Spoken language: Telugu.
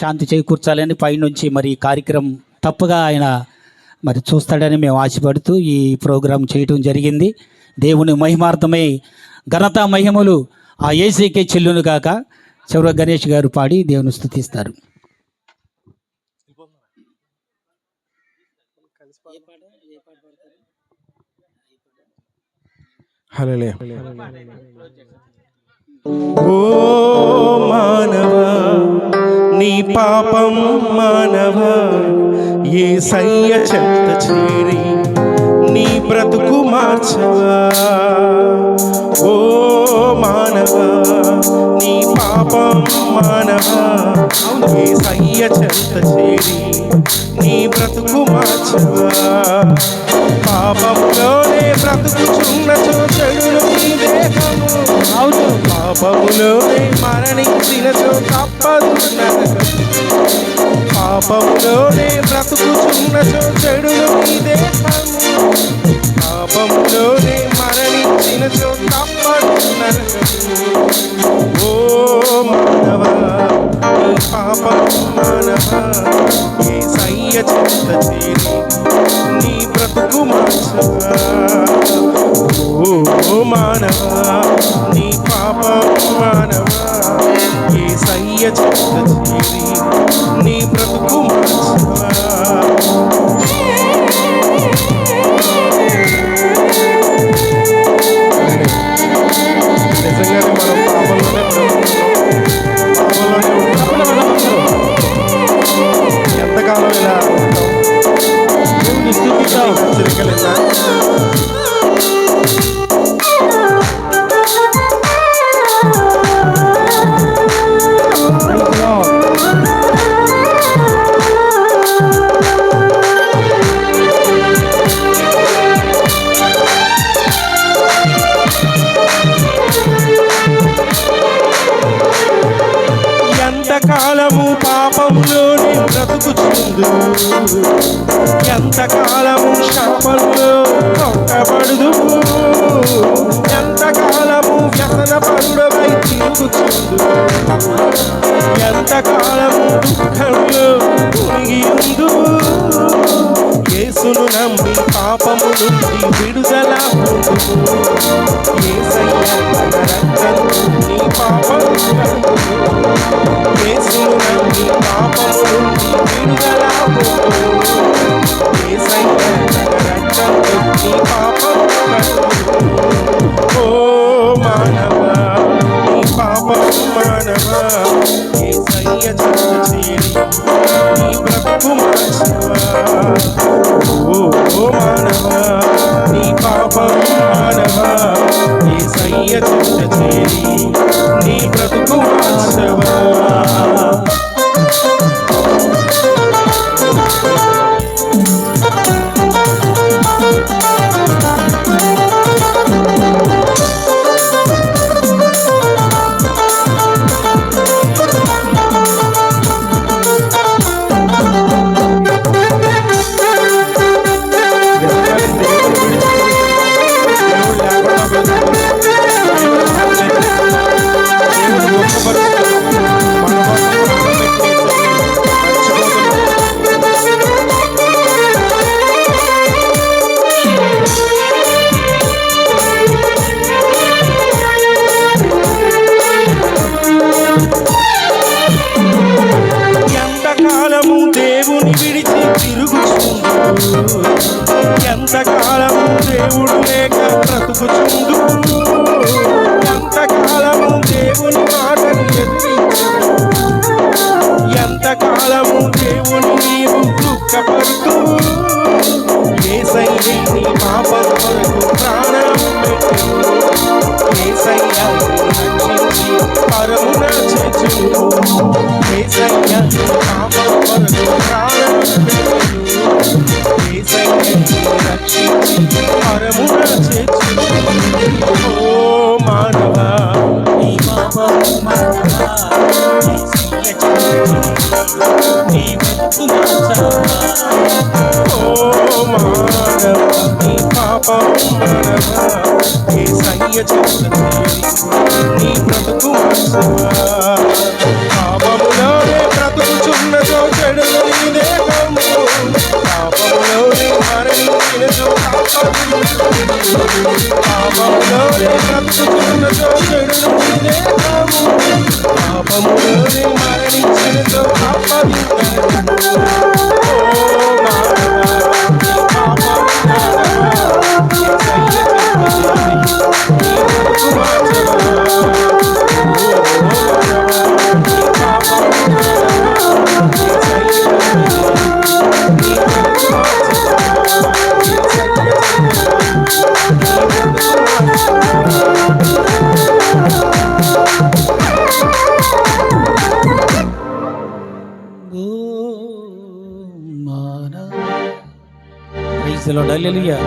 శాంతి చేకూర్చాలని పైనుంచి మరి ఈ కార్యక్రమం తప్పుగా ఆయన మరి చూస్తాడని మేము ఆశపడుతూ ఈ ప్రోగ్రాం చేయటం జరిగింది. దేవుని మహిమార్థమై ఘనత మహిమలు ఆ ఏసీకే చెల్లును కాక చివరి గణేష్ గారు పాడి దేవుని స్తుతిస్తారు హల్లెలూయా. ఓ మానవ నీ పాపం మానవ ఏ సయ్య చెత్త చేరి నీ బ్రతుకు మార్చవా? ఓ మానవ నీ పాపం మానవ ఏ సయ్య చెత్త చేరి నీ బ్రతుకు మార్చవా? పాపంలోనే బ్రతుకుచున్న చూచడు నీ దేహము అవును. పాపములోనే మరణించిన తప్పదు నరకం పాపంలోనే బ్రతుకుచున్న చెడును నీ దేహము పాపములోనే మరణించిన తప్పదు నరకము ఓ మానవ పాపం మానవ ఏ సయ్య చెత్త చేరి నీ బ్రతుకు మార్చవా ఓ మానవ నీ పాపం ఏ సయ్య చేరి నీ బ్రతుకు మార్చవా ఎంతకాలము పాపంలోనే బ్రతుకుతుంది ఎంతకాలము శాపంలో కొట్టబడుదు ఎంతకాలము వ్యసన పరుడవై తిరుగుచుందు ఎంతకాలము దుఃఖంలో మునిగి యేసును నమ్మి పాపము నుండి విడుదల పొందుతుంది మానవ నీ పాపం మానవ నీ సయ్య చెంత చేరి ఎంతకాలము దేవుడు లేక బ్రతుకుచుందు ఎంతకాలము దేవుని మాటను ఎదిరించు ఎంతకాలము దేవుని నీవు దుఃఖపడుతూ. ఏసైని నీ పాపం కొరకు ప్రాణం పెట్టు. ఏసయ్య నిన్ను పరమున చేర్చును ఏసయ్య పాపం కొరకు ప్రాణం పెట్టు. పరమున చేర్చును ఓ మానవ నీ పాపం నీ ఓ మానవ నీ పాపం మానవ నీ బ్రతుకు పాపములోనే పాపములోనే బ్రతుకున్న చోటుడు నిన్నే కావు పాపములోనే మరణించిన తో అప్పగించను లో డల్లెలుయ్యా